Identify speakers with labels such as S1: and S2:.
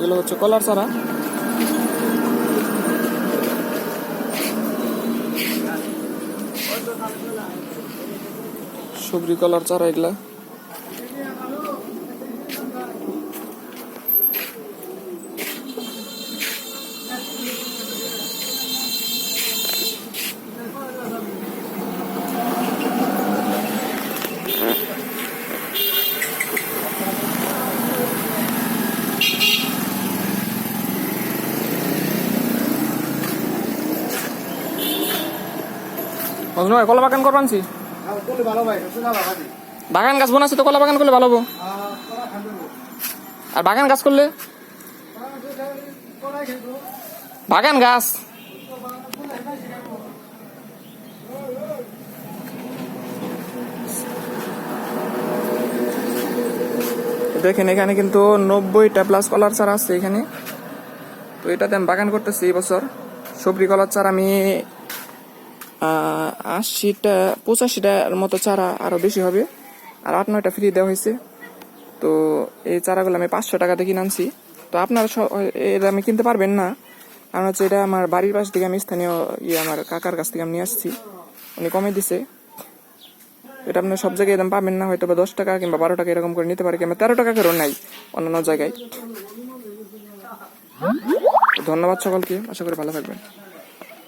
S1: এগুলো হচ্ছে কলার চারা। সবজি কলার চারা এগুলা। মজনু কলা বাগান করবানছি। বাগান গাছ বানাচ্ছি তো, কলা বাগান করলে ভালো হব। আর বাগান গাছ করলে? বাগান গাছ। দেখেন, এখানে কিন্তু নব্বইটা প্লাস কলার চারা আছে এখানে। তো এটাতে আমি বাগান করতেছি এই বছর। সবজি কলার চারা আমি আশিটা পঁচাশিটার মতো চারা আরও বেশি হবে। আর আট, নয়টা ফ্রি দেওয়া হয়েছে। তো এই চারাগুলো আমি পাঁচশো টাকাতে কিনে আনছি। তো আপনারা এটা আমি কিনতে পারবেন না। কারণ হচ্ছে এটা আমার বাড়ির পাশ থেকে আমি স্থানীয় ইয়ে আমার কাকার কাছ থেকে আমি নিয়ে আসছি। উনি কমে দিছে। এটা আপনার সব জায়গায় দাম পাবেন না হয়তো বা দশ টাকা কিংবা বারো টাকা এরকম করে নিতে পারে কিংবা তেরো টাকা করেও নাই অন্যান্য জায়গায়। ধন্যবাদ সকলকে, আশা করি ভালো থাকবেন।